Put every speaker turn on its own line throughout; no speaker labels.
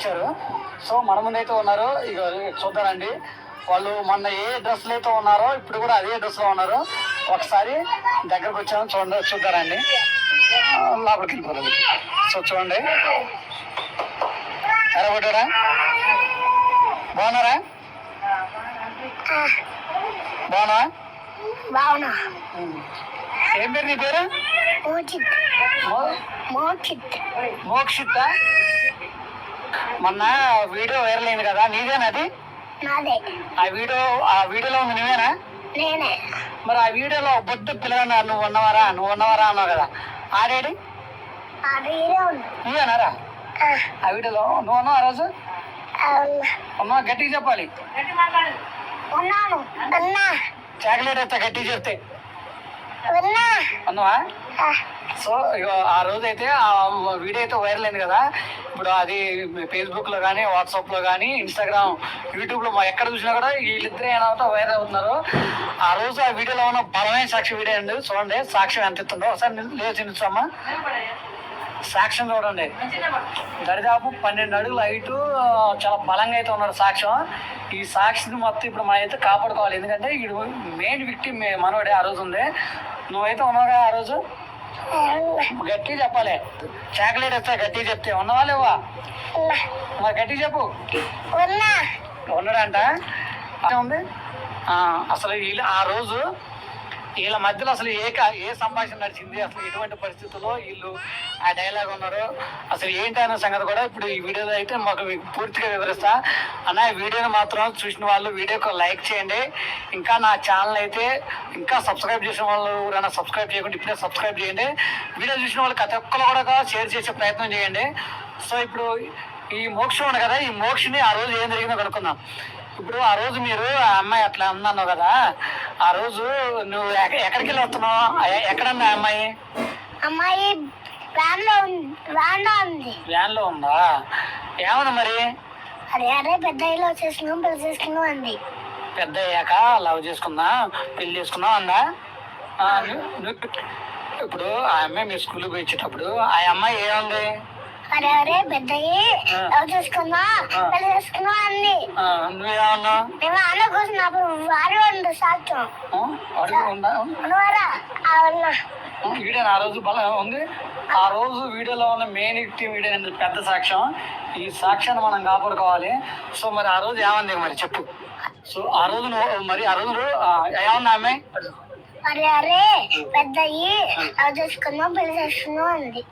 వచ్చారు సో మన ముందైతే ఉన్నారు ఇక చూద్దారండి వాళ్ళు మొన్న ఏ డ్రెస్లో అయితే ఉన్నారో ఇప్పుడు కూడా అదే డ్రెస్లో ఉన్నారు. ఒకసారి దగ్గరకు వచ్చాము చూడండి చూద్దారండి లోపలికి వెళ్ళిపోతుంది సో చూడండి. ఎరగొట్టారా బాగున్నారా? బాగున్నా.
బావునా
ఏం పేరు నీ పేరు?
మోచిత్
మో-
మోచిత్
మోక్షిత మొన్న వీడియో వైరల్ అయింది కదా నీదేనా అది?
నాదే.
ఆ వీడియో ఆ వీడియోలో ఉంది నువ్వేనా?
నేనే.
మరి ఆ వీడియోలో బొద్దు పిల్లగా నువ్వు ఉన్నవారా? నువ్వు ఉన్నవారా అన్నావు కదా. ఆడేడి? నువ్వేనారా?
ఆ,
వీడియోలో నువ్వు ఉన్నావు ఆ రోజు. ఉన్నావు గట్టిగా చెప్పాలి. చాక్లెట్ అయితే గట్టిగా చెప్తే.
ఉన్నా.
అన్నావా?
ఆ,
సో ఇగో ఆ రోజు అయితే ఆ వీడియో అయితే వైరల్ అయింది కదా. ఇప్పుడు అది ఫేస్బుక్లో కానీ వాట్సాప్లో కానీ ఇన్స్టాగ్రామ్ యూట్యూబ్లో మా ఎక్కడ చూసినా కూడా వీళ్ళిద్దరే ఏమవుతా వైరల్ అవుతున్నారు ఆ రోజు ఆ వీడియోలో ఉన్న బలమైన సాక్షి వీడియో అండి. చూడండి సాక్ష్యం ఎంత ఇస్తుందో ఒకసారి లేచి నిల్చోమ్మా సాక్ష్యం చూడండి. దరిదాపు పన్నెండు అడుగులు హైట్ చాలా బలంగా అయితే ఉన్నాడు సాక్ష్యం. ఈ సాక్షిని మొత్తం ఇప్పుడు మనం అయితే కాపాడుకోవాలి. ఎందుకంటే వీడు మెయిన్ విక్టిమ్ మనోడే ఆ రోజు ఉంది. నువ్వైతే ఉన్నావుగా ఆ రోజు? గట్టిగా చెప్పాలి. చాక్లెట్ ఇస్తా గట్టిగా చెప్తే ఉన్నవా లేవా? మరి గట్టిగా చెప్పు.
ఉన్నా.
ఉన్నాడంట. ఉంది అసలు ఆ రోజు వీళ్ళ మధ్యలో అసలు ఏ ఏ సంభాషణ నడిచింది? అసలు ఎటువంటి పరిస్థితుల్లో వీళ్ళు ఆ డైలాగ్ ఉన్నారు? అసలు ఏంటి సంగతి కూడా ఇప్పుడు ఈ వీడియోలో అయితే మాకు మీకు పూర్తిగా వివరిస్తా. అన్న ఈ వీడియోని మాత్రం చూసిన వాళ్ళు వీడియోకి లైక్ చేయండి. ఇంకా నా ఛానల్ అయితే ఇంకా సబ్స్క్రైబ్ చేసిన వాళ్ళు ఎవరైనా సబ్స్క్రైబ్ చేయకుండా ఇప్పుడే సబ్స్క్రైబ్ చేయండి. వీడియో చూసిన వాళ్ళు ప్రతి ఒక్కరు కూడా షేర్ చేసే ప్రయత్నం చేయండి. సో ఇప్పుడు ఈ మోక్షం ఉంది కదా ఈ మోక్షని ఆ రోజు ఏం జరిగిందో కనుక్కుందాం. ఇప్పుడు ఆ రోజు మీరు ఆ అమ్మాయి అట్లా ఉందన్నావు కదా ఆ రోజు నువ్వు ఎక్క- ఎక్కడికి వెళ్ళి వస్తున్నావు ఎక్కడన్నా అమ్మాయి?
అమ్మాయి వ్యాన్లో ఉంది వ్యాన్లో ఉంది.
వ్యాన్లో ఉందా? ఏమన్నా మరి?
అరే అరే పెద్ద ఇల్లు వచ్చేసుకున్నాం పెళ్ళి చేసుకున్నాం అంది.
పెద్ద అయ్యాక లవ్ చేసుకుందా? పెళ్ళి చేసుకుందాం అందా? ఇప్పుడు ఆ అమ్మాయి మీ స్కూల్కి పోయి వచ్చేటప్పుడు ఆ అమ్మాయి ఏముంది?
అరే అరే పెద్దయ్యి చేసుకున్నా. పెళ్ళి చేసుకున్నాం
నువ్వేమన్నావు
మేము అన్న కూర్చున్నప్పుడు వారు ఉంది? సాక్ష్యం
వీడియో ఆ రోజు బలం ఉంది. ఆ రోజు వీడియోలో ఉన్న మెయిన్ విక్టిమ్ వీడియో అనేది పెద్ద సాక్ష్యం. ఈ సాక్ష్యాన్ని మనం కాపాడుకోవాలి. సో మరి ఆ రోజు ఏమంది మరి? చెప్పు. సో ఆ రోజు మరి ఆ రోజు ఏమన్నా ఆమె
అరే అరే పెద్దయ్యి లవ్ చేసుకున్నాం పెళ్ళి చేసుకున్నాం అంది.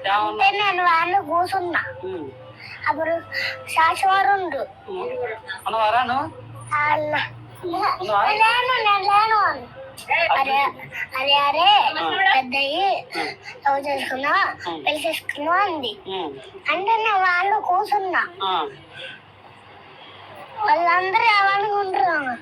నేను వాళ్ళు కూర్చున్నా. అప్పుడు శాశ్వరు ఉండు
అన్నవారా నువ్వు
అన్న నేను లేను నేను లేను అని అరే అరే అరే పెద్దయ్యి లవ్ చేసుకున్నా పెళ్ళి చేసుకున్నా అంది. అంటే నేను వాళ్ళు కూర్చున్నా. వాళ్ళందరూ ఏమనుకుంటున్నాను